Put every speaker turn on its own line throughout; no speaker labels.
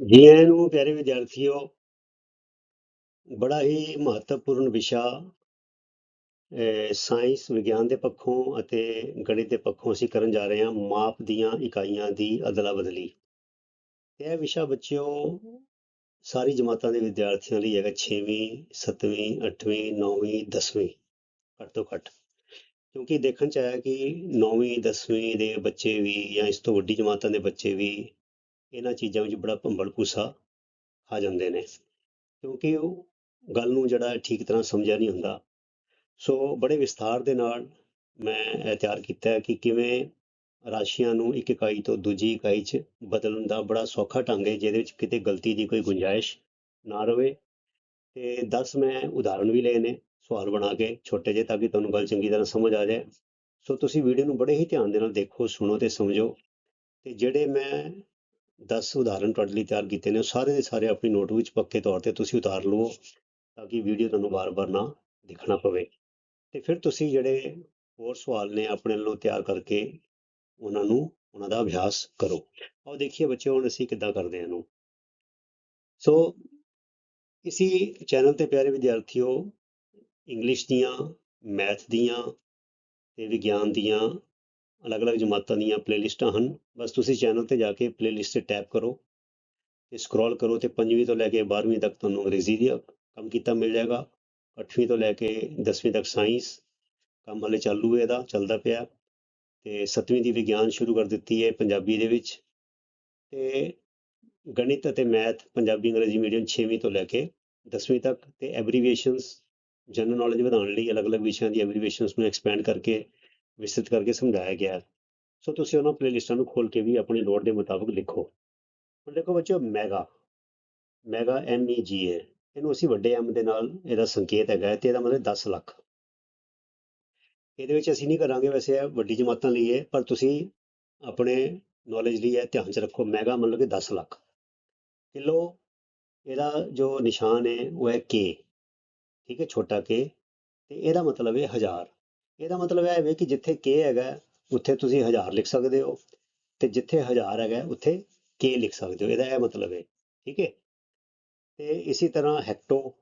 ਜੀ ਆਇਆਂ ਨੂੰ ਪਿਆਰੇ ਵਿਦਿਆਰਥੀਓ ਬੜਾ ਹੀ ਮਹੱਤਵਪੂਰਨ ਵਿਸ਼ਾ ਅਹ, ਸਾਇੰਸ ਵਿਗਿਆਨ ਦੇ ਪੱਖੋਂ ਅਤੇ ਗਣਿਤ ਦੇ ਪੱਖੋਂ ਅਸੀਂ ਕਰਨ ਜਾ ਰਹੇ ਹਾਂ ਮਾਪ ਦੀਆਂ ਇਕਾਈਆਂ ਦੀ ਅਦਲਾ ਬਦਲੀ ਇਹ ਵਿਸ਼ਾ ਬੱਚਿਓ ਸਾਰੀ ਜਮਾਤਾਂ ਦੇ ਵਿਦਿਆਰਥੀਆਂ ਲਈ ਹੈਗਾ 6ਵੀਂ 7ਵੀਂ 8ਵੀਂ 9ਵੀਂ 10ਵੀਂ ਘੱਟ ਤੋਂ ਘੱਟ। ਕਿਉਂਕਿ ਦੇਖਣ ਚ ਆਇਆ ਕਿ 9ਵੀਂ 10ਵੀਂ ਦੇ ਬੱਚੇ ਵੀ ਜਾਂ ਇਸ ਤੋਂ ਵੱਡੀ ਜਮਾਤਾਂ ਦੇ ਬੱਚੇ ਵੀ ਇਹਨਾਂ ਚੀਜ਼ਾਂ ਵਿੱਚ ਬੜਾ ਭੰਬਲ ਭੂਸਾ ਆ ਜਾਂਦੇ ਨੇ, ਕਿਉਂਕਿ ਉਹ ਗੱਲ ਨੂੰ ਜਿਹੜਾ ਠੀਕ ਤਰ੍ਹਾਂ ਸਮਝਿਆ ਨਹੀਂ ਹੁੰਦਾ। ਸੋ ਬੜੇ ਵਿਸਥਾਰ ਦੇ ਨਾਲ ਮੈਂ ਇਹ ਤਿਆਰ ਕੀਤਾ ਕਿ ਕਿਵੇਂ ਰਾਸ਼ੀਆਂ ਨੂੰ ਇੱਕ ਇਕਾਈ ਤੋਂ ਦੂਜੀ ਇਕਾਈ 'ਚ ਬਦਲਣ ਦਾ ਬੜਾ ਸੌਖਾ ਢੰਗ ਹੈ, ਜਿਹਦੇ ਵਿੱਚ ਕਿਤੇ ਗਲਤੀ ਦੀ ਕੋਈ ਗੁੰਜਾਇਸ਼ ਨਾ ਰਵੇ। ਤੇ 10 ਮੈਂ ਉਦਾਹਰਣ ਵੀ ਲਏ ਨੇ, ਸਵਾਲ ਬਣਾ ਕੇ ਛੋਟੇ ਜਿਹੇ ਤਾਂ ਕਿ ਤੁਹਾਨੂੰ ਗੱਲ ਚੰਗੀ ਤਰ੍ਹਾਂ ਸਮਝ ਆ ਜਾਏ। ਸੋ ਤੁਸੀਂ ਵੀਡੀਓ ਨੂੰ ਬੜੇ ਹੀ ਧਿਆਨ ਦੇ ਨਾਲ ਦੇਖੋ, ਸੁਣੋ ਤੇ ਸਮਝੋ। ਤੇ ਜਿਹੜੇ ਮੈਂ 10 ਉਦਾਹਰਨ ਤੁਹਾਡੇ ਲਈ ਤਿਆਰ ਕੀਤੇ ਨੇ, ਉਹ ਸਾਰੇ ਦੇ ਸਾਰੇ ਆਪਣੀ ਨੋਟ ਵਿੱਚ ਪੱਕੇ ਤੌਰ ਤੇ ਤੁਸੀਂ ਉਤਾਰ ਲਵੋ ਤਾਂ ਕਿ ਵੀਡੀਓ ਤੁਹਾਨੂੰ ਵਾਰ-ਵਾਰ ਨਾ ਦੇਖਣਾ ਪਵੇ। ਤੇ ਫਿਰ ਤੁਸੀਂ ਜਿਹੜੇ ਹੋਰ ਸਵਾਲ ਨੇ ਆਪਣੇ ਵੱਲੋਂ ਤਿਆਰ ਕਰਕੇ ਉਹਨਾਂ ਨੂੰ, ਉਹਨਾਂ ਦਾ ਅਭਿਆਸ ਕਰੋ। ਆਓ ਦੇਖੀਏ ਬੱਚਿਓ, ਹੁਣ ਅਸੀਂ ਕਿੱਦਾਂ ਕਰਦੇ ਹਾਂ ਇਹਨੂੰ। ਸੋ ਇਸੀ ਚੈਨਲ ਤੇ ਪਿਆਰੇ ਵਿਦਿਆਰਥੀਓ, ਇੰਗਲਿਸ਼ ਦੀਆਂ, ਮੈਥ ਦੀਆਂ ਤੇ ਵਿਗਿਆਨ ਦੀਆਂ ਅਲੱਗ-ਅਲੱਗ ਜਮਾਤਾਂ ਦੀਆਂ ਪਲੇਲਿਸਟਾਂ ਹਨ। ਬਸ ਤੁਸੀਂ ਚੈਨਲ ਤੇ ਜਾ ਕੇ ਪਲੇਲਿਸਟ ਤੇ ਟੈਪ ਕਰੋ ਤੇ ਸਕਰੋਲ ਕਰੋ ਤੇ 5ਵੀਂ ਤੋਂ ਲੈ ਕੇ 12ਵੀਂ ਤੱਕ ਤੁਹਾਨੂੰ ਅੰਗਰੇਜ਼ੀ ਦੀ ਕੰਮ ਕੀਤਾ ਮਿਲ ਜਾਏਗਾ। 8ਵੀਂ ਤੋਂ ਲੈ ਕੇ 10ਵੀਂ ਤੱਕ ਸਾਇੰਸ ਕੰਮ ਹਲੇ ਚਾਲੂ ਹੈ ਇਹਦਾ, ਚੱਲਦਾ ਪਿਆ। ਤੇ 7ਵੀਂ ਦੀ ਵਿਗਿਆਨ ਸ਼ੁਰੂ ਕਰ ਦਿੱਤੀ ਹੈ ਪੰਜਾਬੀ ਦੇ ਵਿੱਚ। ਤੇ ਗਣਿਤ ਅਤੇ ਮੈਥ ਪੰਜਾਬੀ, ਅੰਗਰੇਜ਼ੀ ਮੀਡੀਅਮ 6ਵੀਂ ਤੋਂ ਲੈ ਕੇ 10ਵੀਂ ਤੱਕ ਤੇ ਐਬਰੀਵੀਏਸ਼ਨਸ ਜਨਰਲ ਨੌਲੇਜ ਵਧਾਉਣ ਲਈ ਅਲੱਗ-ਅਲੱਗ ਵਿਸ਼ਿਆਂ ਦੀ ਐਬਰੀਵੀਏਸ਼ਨਸ ਨੂੰ ਐਕਸਪੈਂਡ ਕਰਕੇ ਵਿਸਤ੍ਰਿਤ ਕਰਕੇ ਸਮਝਾਇਆ ਗਿਆ ਹੈ। ਸੋ ਤੁਸੀਂ ਉਹਨਾਂ ਪਲੇਲਿਸਟਾਂ ਨੂੰ ਖੋਲ ਕੇ ਵੀ ਆਪਣੀ ਲੋੜ ਦੇ ਮੁਤਾਬਕ ਲਿਖੋ। ਹੁਣ ਦੇਖੋ ਬੱਚਿਓ, ਮੈਗਾ। ਮੈਗਾ ਐਮ ਈ ਜੀ ਹੈ ਇਹਨੂੰ ਅਸੀਂ ਵੱਡੇ ਐਮ ਦੇ ਨਾਲ ਇਹਦਾ ਸੰਕੇਤ ਹੈਗਾ ਹੈ ਤੇ ਇਹਦਾ ਮਤਲਬ 10 ਲੱਖ। ਇਹਦੇ ਵਿੱਚ ਅਸੀਂ ਨਹੀਂ ਕਰਾਂਗੇ ਵੈਸੇ ਵੱਡੀ ਜਮਾਤਾਂ ਲਈ ਹੈ ਪਰ ਤੁਸੀਂ ਆਪਣੇ ਨੌਲੇਜ ਲਈ ਇਹ ਧਿਆਨ ਚ ਰੱਖੋ, ਮੈਗਾ ਮਤਲਬ ਕਿ 10 ਲੱਖ। ਕਿਲੋ ਇਹਦਾ ਜੋ ਨਿਸ਼ਾਨ ਹੈ, ਉਹ ਹੈ ਕੇ ਠੀਕ ਹੈ, ਛੋਟਾ ਕੇ ਤੇ ਇਹਦਾ ਮਤਲਬ ਹੈ ਹਜ਼ਾਰ। ਇਹਦਾ ਮਤਲਬ ਇਹ ਹੈ ਕਿ ਜਿੱਥੇ ਕੇ ਹੈਗਾ, ਉੱਥੇ ਤੁਸੀਂ ਹਜ਼ਾਰ ਲਿਖ ਸਕਦੇ ਹੋ ਤੇ ਜਿੱਥੇ ਹਜ਼ਾਰ ਹੈਗਾ, ਉੱਥੇ ਕੇ ਲਿਖ ਸਕਦੇ ਹੋ। ਇਹਦਾ ਇਹ ਮਤਲਬ ਹੈ। ਠੀਕ ਹੈ? ਤੇ ਇਸੇ ਤਰ੍ਹਾਂ ਹੈਕਟੋ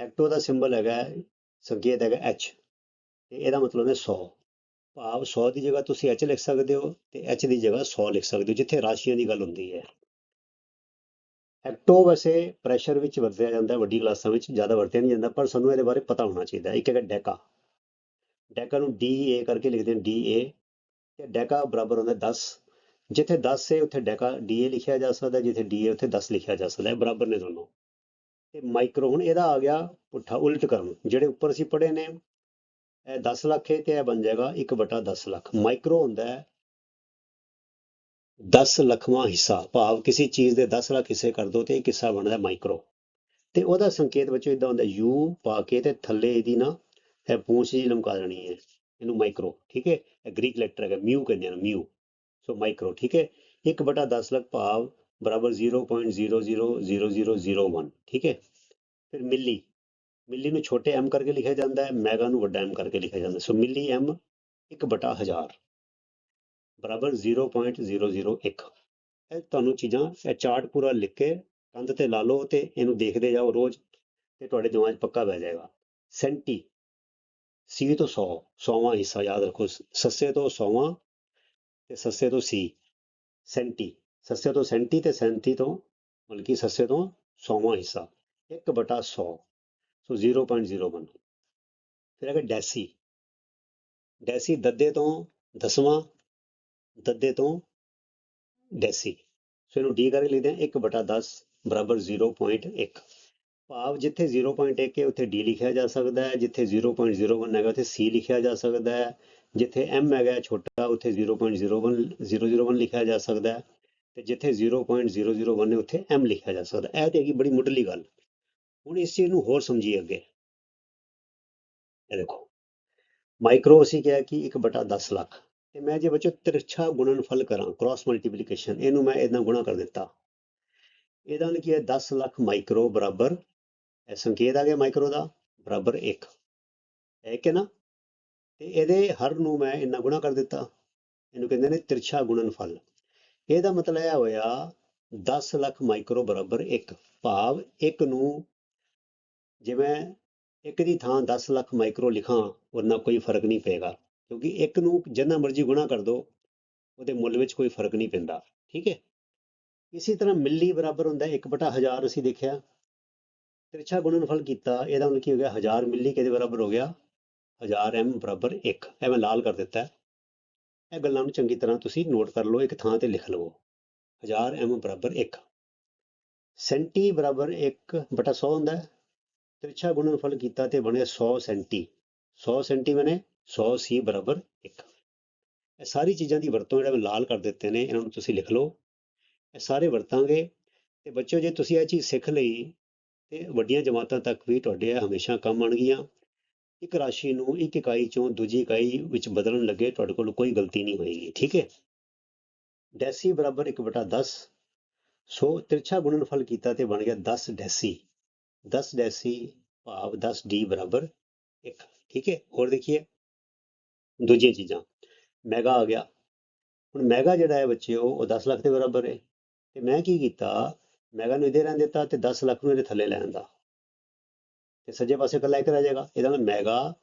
ਹੈਕਟੋ ਦਾ ਸਿੰਬਲ ਹੈਗਾ, ਸੰਕੇਤ ਹੈਗਾ ਐਚ ਤੇ ਇਹਦਾ ਮਤਲਬ ਹੈ 100 ਭਾਵ 100 ਦੀ ਜਗ੍ਹਾ ਤੁਸੀਂ ਐਚ ਲਿਖ ਸਕਦੇ ਹੋ ਤੇ ਐਚ ਦੀ ਜਗ੍ਹਾ 100 ਲਿਖ ਸਕਦੇ ਹੋ, ਜਿੱਥੇ ਰਾਸ਼ੀਆਂ ਦੀ ਗੱਲ ਹੁੰਦੀ ਹੈ। ਹੈਕਟੋ ਵੈਸੇ ਪ੍ਰੈਸ਼ਰ ਵਿੱਚ ਵਰਤਿਆ ਜਾਂਦਾ, ਵੱਡੀ ਕਲਾਸਾਂ ਵਿੱਚ ਜ਼ਿਆਦਾ ਵਰਤਿਆ ਨਹੀਂ ਜਾਂਦਾ, ਪਰ ਸਾਨੂੰ ਇਹਦੇ ਬਾਰੇ ਪਤਾ ਹੋਣਾ ਚਾਹੀਦਾ। ਇੱਕ ਹੈਗਾ ਡੈਕਾ ਡੈਕਾ ਨੂੰ ਡੀ ਏ ਕਰਕੇ ਲਿਖਦੇ ਨੇ ਡੀ ਏ ਤੇ ਡੈਕਾ ਬਰਾਬਰ ਹੁੰਦਾ 10 ਜਿੱਥੇ 10 ਹੈ ਉੱਥੇ ਡੈਕਾ ਡੀ ਏ ਲਿਖਿਆ ਜਾ ਸਕਦਾ, ਜਿੱਥੇ ਡੀ ਏ ਉੱਥੇ 10 ਲਿਖਿਆ ਜਾ ਸਕਦਾ। ਹੈ ਬਰਾਬਰ ਨੇ ਦੋਨੋਂ। ਤੇ ਮਾਈਕਰੋ, ਹੁਣ ਇਹਦਾ ਆ ਗਿਆ ਪੁੱਠਾ ਉਲਟ ਕਰਨ। ਜਿਹੜੇ ਉੱਪਰ ਅਸੀਂ ਪੜ੍ਹੇ ਨੇ, ਇਹ 10 ਲੱਖ ਹੈ ਤੇ ਇਹ ਬਣ ਜਾਏਗਾ 1 ਬਟਾ 10 ਲੱਖ। ਮਾਈਕਰੋ ਹੁੰਦਾ ਹੈ 10 ਲੱਖਵਾਂ ਹਿੱਸਾ। ਭਾਵ ਕਿਸੇ ਚੀਜ਼ ਦੇ 10 ਲੱਖ ਹਿੱਸੇ ਕਰ ਦੋ ਤੇ ਇੱਕ ਹਿੱਸਾ ਬਣਦਾ ਮਾਈਕਰੋ। ਤੇ ਉਹਦਾ ਸੰਕੇਤ ਬੱਚੋ ਇਦਾਂ ਹੁੰਦਾ ਯੂ ਪਾ ਕੇ ਤੇ ਥੱਲੇ ਇਹਦੀ ਨਾ ਇਹ ਪੂੰਛ ਜੀ ਲਮਕਾ ਦੇਣੀ ਹੈ, ਇਹਨੂੰ ਮਾਈਕਰੋ ਠੀਕ ਹੈ, ਇਹ ਗ੍ਰੀਕ ਲੈਟਰ ਹੈਗਾ ਮਿਊ ਕਹਿੰਦੇ ਨੇ ਮਿਊ ਸੋ ਮਾਈਕਰੋ ਠੀਕ ਹੈ 1 ਬਟਾ 10 ਲੱਖ ਭਾਵ ਬਰਾਬਰ 0.000001 ਠੀਕ ਹੈ, ਫਿਰ ਮਿਲੀ ਮਿਲੀ ਨੂੰ ਛੋਟੇ ਐਮ ਕਰਕੇ ਲਿਖਿਆ ਜਾਂਦਾ ਹੈ, ਮੈਗਾ ਨੂੰ ਵੱਡਾ ਐਮ ਕਰਕੇ ਲਿਖਿਆ ਜਾਂਦਾ ਸੋ ਮਿਲੀ ਐਮ 1 ਬਟਾ 1000 ਬਰਾਬਰ 0.001 ਇਹ ਤੁਹਾਨੂੰ ਚੀਜ਼ਾਂ, ਇਹ ਚਾਰਟ ਪੂਰਾ ਲਿਖ ਕੇ ਕੰਧ ਤੇ ਲਾ ਲਓ ਤੇ ਇਹਨੂੰ ਦੇਖਦੇ ਜਾਓ ਰੋਜ਼, ਤੇ ਤੁਹਾਡੇ ਦਿਮਾਗ 'ਚ ਪੱਕਾ ਬਹਿ ਜਾਏਗਾ, ਸੈਂਟੀ ਸੀ ਤੋਂ 100 100ਵਾਂ ਹਿੱਸਾ ਯਾਦ ਰੱਖੋ ਸੱਸੇ ਤੋਂ 100ਵਾਂ ਤੇ ਸੱਸੇ ਤੋਂ ਸੀ ਸੈਂਟੀ ਸੱਸੇ ਤੋਂ ਸੈਂਟੀ ਤੇ ਸੈਂਤੀ ਤੋਂ ਮਤਲਬ ਕਿ ਸੱਸੇ ਤੋਂ 100ਵਾਂ ਹਿੱਸਾ 1 ਬਟਾ 100 ਸੋ 0.01 ਫਿਰ ਹੈਗਾ ਡੈਸੀ ਡੈਸੀ ਦੱਦੇ ਤੋਂ ਦਸਵਾਂ ਦੱਦੇ ਤੋਂ ਡੈਸੀ ਸੋ ਇਹਨੂੰ ਡੀ ਕਰਕੇ ਲਿਖਦੇ ਹਾਂ 1 ਬਟਾ 10 ਬਰਾਬਰ 0.1 ਭਾਵ ਜਿੱਥੇ 0.1 ਹੈ, ਉੱਥੇ ਡੀ ਲਿਖਿਆ ਜਾ ਸਕਦਾ ਹੈ, ਜਿੱਥੇ 0.01 ਹੈਗਾ, ਉੱਥੇ ਸੀ ਲਿਖਿਆ ਜਾ ਸਕਦਾ ਹੈ, ਜਿੱਥੇ m ਹੈਗਾ ਛੋਟਾ, ਉੱਥੇ 0.01 001 ਲਿਖਿਆ ਜਾ ਸਕਦਾ ਹੈ, ਤੇ ਜਿੱਥੇ 0.001 ਹੈ, ਉੱਥੇ m ਲਿਖਿਆ ਜਾ ਸਕਦਾ ਇਹ ਤੇ ਹੈਗੀ ਬੜੀ ਮੁੱਢਲੀ ਗੱਲ। ਹੁਣ ਇਸ ਚੀਜ਼ ਨੂੰ ਹੋਰ ਸਮਝੀਏ ਅੱਗੇ। ਇਹ ਦੇਖੋ ਮਾਈਕਰੋ ਅਸੀਂ ਕਿਹਾ ਕਿ 1 ਬਟਾ 10 ਲੱਖ, ਤੇ ਮੈਂ ਜੇ ਬੱਚੋ ਤਿਰਛਾ ਗੁਣਨਫਲ ਕਰਾਂ ਕ੍ਰਾਸ ਮਲਟੀਪਲੀਕੇਸ਼ਨ ਇਹਨੂੰ ਮੈਂ ਇਹਦਾ ਗੁਣਾ ਕਰ ਦਿੱਤਾ। ਇਹਦਾ ਨੇ ਕੀ ਹੈ 10 ਲੱਖ ਮਾਈਕਰੋ ਬਰਾਬਰ ਸੰਕੇਤ ਆ ਗਿਆ ਮਾਈਕਰੋ ਦਾ, ਬਰਾਬਰ 1 ਹੈ ਕਿ ਨਾ, ਤੇ ਇਹਦੇ ਹਰ ਨੂੰ ਮੈਂ ਇੰਨਾ ਗੁਣਾ ਕਰ ਦਿੱਤਾ। ਇਹਨੂੰ ਕਹਿੰਦੇ ਨੇ ਤਿਰਛਾ ਗੁਣਨਫਲ ਇਹਦਾ ਮਤਲਬ ਇਹ ਹੋਇਆ 10 ਲੱਖ ਮਾਈਕਰੋ ਬਰਾਬਰ 1 ਭਾਵ 1 ਨੂੰ ਜਿਵੇਂ ਇੱਕ ਦੀ ਥਾਂ 10 ਲੱਖ ਮਾਈਕਰੋ ਲਿਖਾਂ ਉਹਨਾਂ ਕੋਈ ਫ਼ਰਕ ਨਹੀਂ ਪਏਗਾ। ਕਿਉਂਕਿ ਇੱਕ ਨੂੰ ਜਿੰਨਾ ਮਰਜ਼ੀ ਗੁਣਾ ਕਰ ਦੋ, ਉਹਦੇ ਮੁੱਲ ਵਿੱਚ ਕੋਈ ਫ਼ਰਕ ਨਹੀਂ ਪੈਂਦਾ। ਠੀਕ ਹੈ? ਇਸੇ ਤਰ੍ਹਾਂ ਮਿਲੀ ਬਰਾਬਰ ਹੁੰਦਾ 1/1000 ਅਸੀਂ ਦੇਖਿਆ। ਤਿਰਛਾ ਗੁਣਨਫਲ ਕੀਤਾ, ਇਹਦਾ ਹੁਣ ਕੀ ਹੋ ਗਿਆ 1000 ਮਿਲੀ ਕਿਹਦੇ ਬਰਾਬਰ ਹੋ ਗਿਆ 1000 m ਬਰਾਬਰ 1 ਇਹ ਮੈਂ ਲਾਲ ਕਰ ਦਿੱਤਾ। ਇਹ ਗੱਲਾਂ ਨੂੰ ਚੰਗੀ ਤਰ੍ਹਾਂ ਤੁਸੀਂ ਨੋਟ ਕਰ ਲਓ, ਇੱਕ ਥਾਂ ਤੇ ਲਿਖ ਲਵੋ। 1000 m ਬਰਾਬਰ 1 ਸੈਂਟੀ ਬਰਾਬਰ 1 ਬਟਾ 100 ਹੁੰਦਾ ਹੈ। ਤਿਰਛਾ ਗੁਣਨਫਲ ਕੀਤਾ ਤੇ ਬਣਿਆ 100 ਸੈਂਟੀ। 100 ਸੈਂਟੀ ਬਣੇ 100 ਸੀ ਬਰਾਬਰ 1 ਇਹ ਸਾਰੀ ਚੀਜ਼ਾਂ ਦੀ ਵਰਤੋਂ ਜਿਹੜਾ ਮੈਂ ਲਾਲ ਕਰ ਦਿੱਤੇ ਨੇ, ਇਹਨਾਂ ਨੂੰ ਤੁਸੀਂ ਲਿਖ ਲਓ। ਇਹ ਸਾਰੇ ਵਰਤਾਂਗੇ। ਤੇ ਬੱਚਿਓ, ਜੇ ਤੁਸੀਂ ਇਹ ਚੀਜ਼ ਸਿੱਖ ਲਈ ਤੇ ਵੱਡੀਆਂ ਜਮਾਤਾਂ ਤੱਕ ਵੀ ਤੁਹਾਡੇ ਹਮੇਸ਼ਾ ਕੰਮ ਆਉਣਗੀਆਂ। ਇੱਕ ਰਾਸ਼ੀ ਨੂੰ ਇੱਕ ਇਕਾਈ ਚੋਂ ਦੂਜੀ ਇਕਾਈ ਵਿੱਚ ਬਦਲਣ ਲੱਗੇ ਤੁਹਾਡੇ ਕੋਲ ਕੋਈ ਗਲਤੀ ਨਹੀਂ ਹੋਏਗੀ, ਠੀਕ ਹੈ? ਡੈਸੀ ਬਰਾਬਰ 1/10 ਸੋ ਤਿਰਛਾ ਗੁਣਨਫਲ ਕੀਤਾ ਤੇ ਬਣ ਗਿਆ 10 ਡੈਸੀ। 10 ਡੈਸੀ ਭਾਵ 10 ਡੀ ਬਰਾਬਰ 1 ਠੀਕ ਹੈ? ਹੋਰ ਦੇਖੀਏ। ਦੂਜੀਆਂ ਚੀਜ਼ਾਂ। ਮੈਗਾ ਆ ਗਿਆ। ਹੁਣ ਮੈਗਾ ਜਿਹੜਾ ਹੈ ਬੱਚਿਓ, ਉਹ 10 ਲੱਖ ਦੇ ਬਰਾਬਰ ਹੈ। ਤੇ ਮੈਂ ਕੀ ਕੀਤਾ? ਮੈਗਾ ਨੂੰ ਇਹਦੇ ਰਹਿਣ ਦਿੱਤਾ ਤੇ 10 ਲੱਖ ਨੂੰ ਇਹਦੇ ਥੱਲੇ ਲੈਣ ਦਾ ਤੇ ਸੱਜੇ ਪਾਸੇ ਇਕੱਲਾ ਇੱਕ ਰਹਿ ਜਾਏਗਾ। ਇਹਦਾ ਮੈਂ ਮੈਗਾ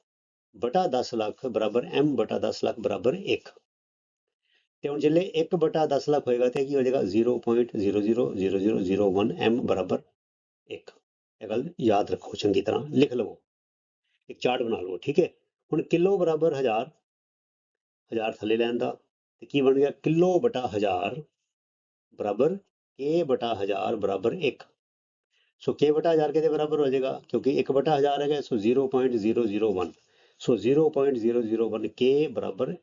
ਬਟਾ 10 ਲੱਖ ਬਰਾਬਰ, m ਬਟਾ 10 ਲੱਖ ਬਰਾਬਰ 1 ਤੇ ਹੁਣ ਜਿਲੇ 1 ਬਟਾ 10 ਲੱਖ ਹੋਏਗਾ ਤੇ ਕੀ ਹੋ ਜਾਏਗਾ? 0.000001 m ਬਰਾਬਰ 1 ਇਹ ਗੱਲ ਯਾਦ ਰੱਖੋ ਚੰਗੀ ਤਰ੍ਹਾਂ, ਲਿਖ ਲਵੋ। ਇੱਕ ਚਾਰਟ ਬਣਾ ਲਵੋ, ਠੀਕ ਹੈ? ਹੁਣ ਕਿਲੋ ਬਰਾਬਰ 1000 1000 ਥੱਲੇ ਲੈਣ ਦਾ ਤੇ ਕੀ ਬਣ ਗਿਆ? ਕਿਲੋ ਬਟਾ 1000 ਬਰਾਬਰ k ਬਟਾ 1000 ਬਰਾਬਰ 1 ਸੋ k ਬਟਾ 1000 ਕਿਹਦੇ ਬਰਾਬਰ ਹੋ ਜਾਏਗਾ? ਕਿਉਂਕਿ 1 ਬਟਾ 1000 ਹੈਗਾ, ਸੋ 0.001 ਸੋ 0.001 k ਬਰਾਬਰ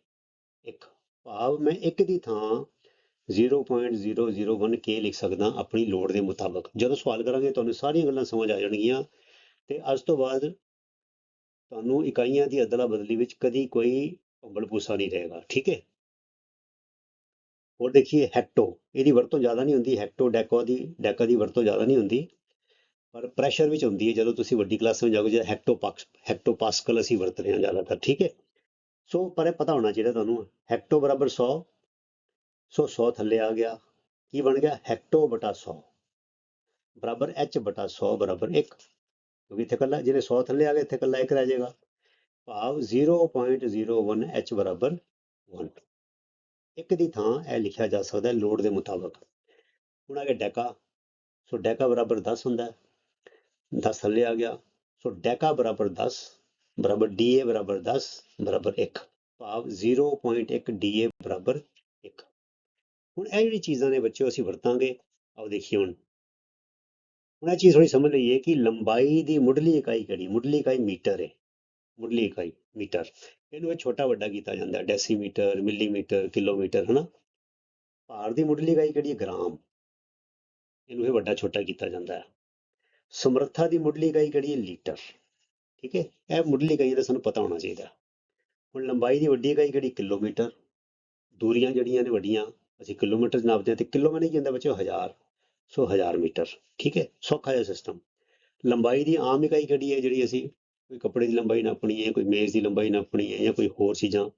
1 ਭਾਵ ਮੈਂ ਇੱਕ ਦੀ ਥਾਂ 0.001 k ਲਿਖ ਸਕਦਾ ਆਪਣੀ ਲੋੜ ਦੇ ਮੁਤਾਬਕ। ਜਦੋਂ ਸਵਾਲ ਕਰਾਂਗੇ, ਤੁਹਾਨੂੰ ਸਾਰੀਆਂ ਗੱਲਾਂ ਸਮਝ ਆ ਜਾਣਗੀਆਂ। ਤੇ ਅੱਜ ਤੋਂ ਬਾਅਦ ਤੁਹਾਨੂੰ ਇਕਾਈਆਂ ਦੀ ਅਦਲਾ ਬਦਲੀ ਵਿੱਚ ਕਦੀ ਕੋਈ ਭੰਬਲ ਭੂਸਾ ਨਹੀਂ ਰਹੇਗਾ। ਠੀਕ ਹੈ? ਹੋਰ ਦੇਖੀਏ ਹੈਕਟੋ ਇਹਦੀ ਵਰਤੋਂ ਜ਼ਿਆਦਾ ਨਹੀਂ ਹੁੰਦੀ ਹੈਕਟੋ ਡੈਕੋ ਦੀ ਡੈਕਾ ਦੀ ਵਰਤੋਂ ਜ਼ਿਆਦਾ ਨਹੀਂ ਹੁੰਦੀ, ਪਰ ਪ੍ਰੈਸ਼ਰ ਵਿੱਚ ਹੁੰਦੀ ਹੈ, ਜਦੋਂ ਤੁਸੀਂ ਵੱਡੀ ਕਲਾਸ ਵਿੱਚ ਜਾਓਗੇ ਜਿਹੜਾ ਹੈਕਟੋ ਪਾਕਸ ਹੈਕਟੋ ਪਾਸਕਲ ਅਸੀਂ ਵਰਤ ਰਹੇ ਹਾਂ ਜ਼ਿਆਦਾਤਰ, ਠੀਕ ਹੈ? ਸੋ, ਪਰ ਇਹ ਪਤਾ ਹੋਣਾ ਚਾਹੀਦਾ ਤੁਹਾਨੂੰ ਹੈਕਟੋ ਬਰਾਬਰ 100 ਸੋ 100 ਥੱਲੇ ਆ ਗਿਆ, ਕੀ ਬਣ ਗਿਆ? ਹੈਕਟੋ ਬਟਾ 100 ਬਰਾਬਰ h ਬਟਾ 100 ਬਰਾਬਰ 1 ਕਿਉਂਕਿ ਇੱਥੇ ਕੱਲਾ ਜਿਹਨੇ 100 ਥੱਲੇ ਆ ਗਿਆ, ਇੱਥੇ ਕੱਲਾ 1 ਰਹਿ ਜਾਏਗਾ, ਭਾਵ 0.01 h ਬਰਾਬਰ 1 ਇੱਕ ਦੀ ਥਾਂ ਇਹ ਲਿਖਿਆ ਜਾ ਸਕਦਾ ਹੈ ਲੋਡ ਦੇ ਮੁਤਾਬਕ। ਹੁਣ ਆ ਗਿਆ ਡੈਕਾ। ਸੋ ਡੈਕਾ ਬਰਾਬਰ 10 ਹੁੰਦਾ ਹੈ। 10 ਥੱਲੇ ਆ ਗਿਆ। ਸੋ ਡੈਕਾ ਬਰਾਬਰ 10 ਬਰਾਬਰ ਡੀਏ ਬਰਾਬਰ 10 ਬਰਾਬਰ 1 ਭਾਵ 0.1 ਡੀਏ ਬਰਾਬਰ 1 ਹੁਣ ਇਹ ਜਿਹੜੀ ਚੀਜ਼ਾਂ ਨੇ ਬੱਚਿਓ, ਅਸੀਂ ਵਰਤਾਂਗੇ। ਆਓ ਦੇਖੀਏ ਹੁਣ। ਹੁਣ ਇਹ ਚੀਜ਼ ਥੋੜੀ ਸਮਝ ਲਈਏ ਕਿ ਲੰਬਾਈ ਦੀ ਮੁੱਢਲੀ ਇਕਾਈ ਕਿਹੜੀ? ਮੁੱਢਲੀ ਇਕਾਈ ਮੀਟਰ ਹੈ ਮੁੱਢਲੀ ਇਕਾਈ ਮੀਟਰ। ਇਹਨੂੰ ਇਹ ਛੋਟਾ ਵੱਡਾ ਕੀਤਾ ਜਾਂਦਾ, ਡੈਸੀਮੀਟਰ, ਮਿਲੀਮੀਟਰ, ਕਿਲੋਮੀਟਰ, ਹਨਾ? ਭਾਰ ਦੀ ਮੁੱਢਲੀ ਇਕਾਈ ਕਿਹੜੀ ਹੈ? ਗ੍ਰਾਮ। ਇਹਨੂੰ ਇਹ ਵੱਡਾ ਛੋਟਾ ਕੀਤਾ ਜਾਂਦਾ ਹੈ। ਸਮਰੱਥਾ ਦੀ ਮੁੱਢਲੀ ਇਕਾਈ ਕਿਹੜੀ ਹੈ? ਲੀਟਰ। ਠੀਕ ਹੈ? ਇਹ ਮੁੱਢਲੀ ਇਕਾਈ ਦਾ ਸਾਨੂੰ ਪਤਾ ਹੋਣਾ ਚਾਹੀਦਾ। ਹੁਣ ਲੰਬਾਈ ਦੀ ਵੱਡੀ ਇਕਾਈ ਕਿਹੜੀ? ਕਿਲੋਮੀਟਰ। ਦੂਰੀਆਂ ਜਿਹੜੀਆਂ ਨੇ ਵੱਡੀਆਂ, ਅਸੀਂ ਕਿਲੋਮੀਟਰ 'ਚ ਨਾਪਦੇ ਹਾਂ ਤੇ ਕਿਲੋ ਮੈਂ ਨਹੀਂ ਕਹਿੰਦਾ ਬੱਚਿਓ? ਹਜ਼ਾਰ। ਸੋ ਹਜ਼ਾਰ ਮੀਟਰ। ਠੀਕ ਹੈ? ਸੌਖਾ ਜਿਹਾ ਸਿਸਟਮ ਲੰਬਾਈ ਦੀ ਆਮ ਇਕਾਈ ਕਿਹੜੀ ਹੈ? ਜਿਹੜੀ ਅਸੀਂ ਕੋਈ ਕੱਪੜੇ ਦੀ ਲੰਬਾਈ ਨਾਪਣੀ ਹੈ ਕੋਈ ਮੇਜ਼ ਦੀ ਲੰਬਾਈ ਨਾਪਣੀ ਹੈ ਜਾਂ ਕੋਈ ਹੋਰ ਚੀਜ਼ਾਂ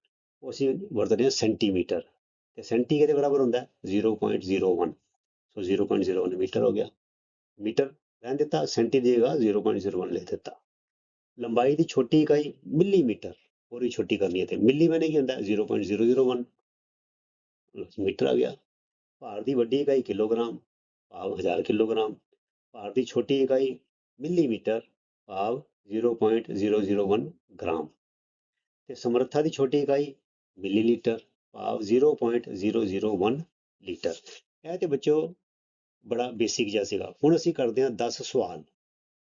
ਉਹ ਅਸੀਂ ਵਰਤਦੇ ਹਾਂ ਸੈਂਟੀਮੀਟਰ ਤੇ ਸੈਂਟੀ ਕਿਹਦੇ ਬਰਾਬਰ ਹੁੰਦਾ ਹੈ 0.01 ਸੋ 0.01 ਮੀਟਰ ਹੋ ਗਿਆ। ਮੀਟਰ ਰਹਿਣ ਦਿੱਤਾ ਸੈਂਟੀ ਦੀ ਜਗ੍ਹਾ 0.01 ਲੈ ਦਿੱਤਾ। ਲੰਬਾਈ ਦੀ ਛੋਟੀ ਇਕਾਈ ਮਿਲੀਮੀਟਰ ਹੋਰ ਵੀ ਛੋਟੀ ਕਰਨੀ ਹੈ ਤੇ ਮਿਲੀ ਮੈਨੇ ਕੀ ਹੁੰਦਾ? ਹੈ? 0.001 ਲਓ ਜੀ, ਮੀਟਰ ਆ ਗਿਆ। ਭਾਰ ਦੀ ਵੱਡੀ ਇਕਾਈ ਕਿਲੋਗ੍ਰਾਮ ਭਾਵ 1000 ਕਿਲੋਗ੍ਰਾਮ। ਭਾਰ ਦੀ ਛੋਟੀ ਇਕਾਈ ਮਿਲੀਮੀਟਰ ਭਾਵ 0.001 ਗ੍ਰਾਮ ਤੇ ਸਮਰੱਥਾ ਦੀ ਛੋਟੀ ਇਕਾਈ ਮਿਲੀਲੀਟਰ ਭਾਵ 0.001 ਲੀਟਰ ਇਹ ਤੇ ਬੱਚੋ ਬੜਾ ਬੇਸਿਕ ਜਿਹਾ ਸੀਗਾ। ਹੁਣ ਅਸੀਂ ਕਰਦੇ ਹਾਂ 10 ਸਵਾਲ,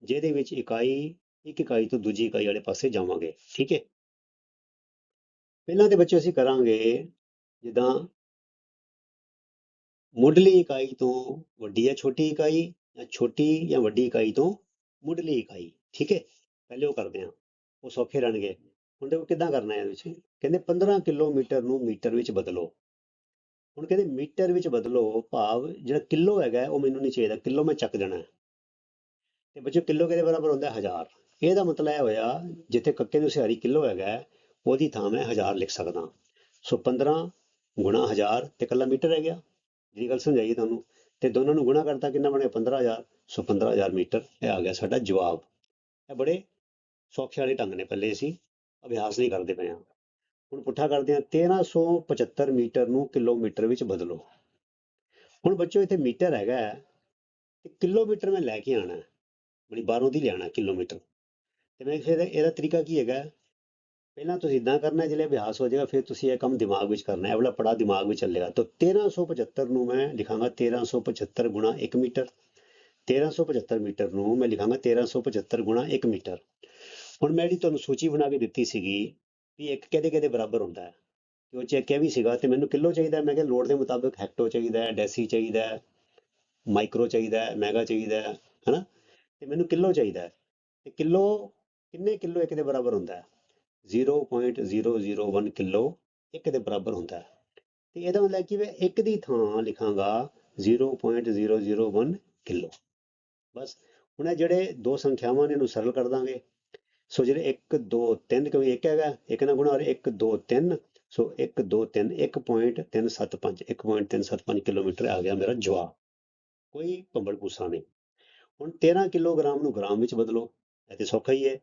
ਜਿਹਦੇ ਵਿੱਚ ਇਕਾਈ, ਇੱਕ ਇਕਾਈ ਤੋਂ ਦੂਜੀ ਇਕਾਈ ਵਾਲੇ ਪਾਸੇ ਜਾਵਾਂਗੇ, ਠੀਕ ਹੈ? ਪਹਿਲਾਂ ਤੇ ਬੱਚੋ ਅਸੀਂ ਕਰਾਂਗੇ ਜਿੱਦਾਂ ਮੁੱਢਲੀ ਇਕਾਈ ਤੋਂ ਵੱਡੀ ਜਾਂ ਛੋਟੀ ਇਕਾਈ ਜਾਂ ਛੋਟੀ ਜਾਂ ਵੱਡੀ ਇਕਾਈ ਤੋਂ ਮੁੱਢਲੀ ਇਕਾਈ, ਠੀਕ ਹੈ? ਪਹਿਲੇ ਉਹ ਕਰਦੇ ਹਾਂ ਉਹ ਸੌਖੇ ਰਹਿਣਗੇ। ਹੁਣ ਦੇਖੋ ਕਿੱਦਾਂ ਕਰਨਾ ਹੈ ਇਹਦੇ ਵਿੱਚ? ਕਹਿੰਦੇ 15 ਕਿਲੋਮੀਟਰ ਨੂੰ ਮੀਟਰ ਵਿੱਚ ਬਦਲੋ। ਹੁਣ ਕਹਿੰਦੇ ਮੀਟਰ ਵਿੱਚ ਬਦਲੋ, ਭਾਵ ਜਿਹੜਾ ਕਿਲੋ ਹੈਗਾ, ਉਹ ਮੈਨੂੰ ਨਹੀਂ ਚਾਹੀਦਾ, ਕਿਲੋ ਮੈਂ ਚੱਕ ਦੇਣਾ। ਹੈ ਤੇ ਬੱਚੋ ਕਿਲੋ ਕਿਹਦੇ ਬਰਾਬਰ ਹੁੰਦਾ? ਹੈ 1000 ਇਹਦਾ ਮਤਲਬ ਇਹ ਹੋਇਆ, ਜਿੱਥੇ ਕੱਕੇ ਨੂੰ ਸਿਹਾਰੀ ਕਿਲੋ ਹੈਗਾ, ਉਹਦੀ ਥਾਂ ਮੈਂ 1000 ਲਿਖ ਸਕਦਾ। ਸੋ 15 ਗੁਣਾ 1000 ਤੇ ਕੱਲਾ ਮੀਟਰ ਰਹਿ ਗਿਆ। ਜਿਹੜੀ ਗੱਲ ਸਮਝਾਈਏ ਤੁਹਾਨੂੰ। ਤੇ ਦੋਨਾਂ ਨੂੰ ਗੁਣਾ ਕਰਤਾ ਕਿੰਨਾ ਬਣਿਆ? 15000 ਸੋ 15000 ਮੀਟਰ, ਇਹ ਆ ਗਿਆ ਸਾਡਾ ਜਵਾਬ। ਇਹ ਬੜੇ ਸੌਖੇ ਵਾਲੇ ਢੰਗ ਨੇ ਪਹਿਲੇ ਅਸੀਂ ਅਭਿਆਸ ਨਹੀਂ ਕਰਦੇ ਪਏ ਹਾਂ। ਹੁਣ ਪੁੱਠਾ ਕਰਦੇ ਹਾਂ 1375 ਮੀਟਰ ਨੂੰ ਕਿਲੋਮੀਟਰ ਵਿੱਚ ਬਦਲੋ। ਹੁਣ ਬੱਚੋ ਇੱਥੇ ਮੀਟਰ ਹੈਗਾ ਤੇ ਕਿਲੋਮੀਟਰ ਮੈਂ ਲੈ ਕੇ ਆਣਾ ਹੈ। ਬੜੀ ਬਾਹਰੋਂ ਦੀ ਲਿਆਣਾ ਕਿਲੋਮੀਟਰ। ਤੇ ਮੈਂ ਫਿਰ ਇਹਦਾ ਤਰੀਕਾ ਕੀ ਹੈਗਾ ਪਹਿਲਾਂ ਤੁਸੀਂ ਇਦਾਂ ਕਰਨਾ ਜਿਹੜੇ ਅਭਿਆਸ ਹੋ ਜਾਏਗਾ, ਫਿਰ ਤੁਸੀਂ ਇਹ ਕੰਮ ਦਿਮਾਗ ਵਿੱਚ ਕਰਨਾ ਹੈ। ਇਹ ਵਾਲਾ ਪੜਾ ਦਿਮਾਗ ਵਿੱਚ ਚੱਲੇਗਾ। ਤਾਂ 1375 ਨੂੰ ਮੈਂ ਲਿਖਾਂਗਾ 1375 ਗੁਣਾ 1 ਮੀਟਰ। 1375 ਮੀਟਰ ਨੂੰ ਮੈਂ ਲਿਖਾਂਗਾ 1375 ਗੁਣਾ 1 ਮੀਟਰ। ਹੁਣ ਮੈਂ ਜਿਹੜੀ ਤੁਹਾਨੂੰ ਸੂਚੀ ਬਣਾ ਕੇ ਦਿੱਤੀ ਸੀਗੀ ਵੀ ਇੱਕ ਕਿਹਦੇ ਕਿਹਦੇ ਬਰਾਬਰ ਹੁੰਦਾ ਹੈ, ਤੇ ਉਹ ਚ ਇਹ ਵੀ ਸੀਗਾ ਤੇ ਮੈਨੂੰ ਕਿਲੋ ਚਾਹੀਦਾ, ਮੈਂ ਕਿਹਾ ਲੋੜ ਦੇ ਮੁਤਾਬਕ ਹੈਕਟੋ ਚਾਹੀਦਾ ਹੈ ਡੈਸੀ ਚਾਹੀਦਾ ਹੈ ਮਾਈਕਰੋ ਚਾਹੀਦਾ ਹੈ ਮੈਗਾ ਚਾਹੀਦਾ ਹੈ, ਹਨਾ? ਤੇ ਮੈਨੂੰ ਕਿਲੋ ਚਾਹੀਦਾ ਹੈ, ਤੇ ਕਿਲੋ ਕਿੰਨੇ ਕਿਲੋ ਇੱਕ ਦੇ ਬਰਾਬਰ ਹੁੰਦਾ ਹੈ? 0.001 ਕਿਲੋ ਇੱਕ ਦੇ ਬਰਾਬਰ ਹੁੰਦਾ ਹੈ। ਤੇ ਇਹਦਾ ਮਤਲਬ ਕਿ ਮੈਂ ਇੱਕ ਦੀ ਥਾਂ ਲਿਖਾਂਗਾ 0.001 ਕਿਲੋ। ਬਸ, ਹੁਣ ਇਹ ਜਿਹੜੇ ਦੋ ਸੰਖਿਆਵਾਂ ਨੇ ਇਹਨੂੰ ਸਰਲ ਕਰ ਦਾਂਗੇ। ਸੋ ਜਿਹੜੇ 1 2 3 ਕਿਉਂਕਿ ਇੱਕ ਹੈਗਾ, ਇੱਕ ਨਾਲ ਗੁਣਾ ਹੋ ਰਿਹਾ 1 2 3 ਸੋ 1 2 3 1.375 1.375 ਕਿਲੋਮੀਟਰ ਆ ਗਿਆ ਮੇਰਾ ਜਵਾਬ। ਕੋਈ ਭੰਬਲ ਭੂਸਾ ਨਹੀਂ। ਹੁਣ 13 ਕਿਲੋਗ੍ਰਾਮ ਨੂੰ ਗ੍ਰਾਮ ਵਿੱਚ ਬਦਲੋ, ਇਹ ਤੇ ਸੌਖਾ ਹੀ ਹੈ।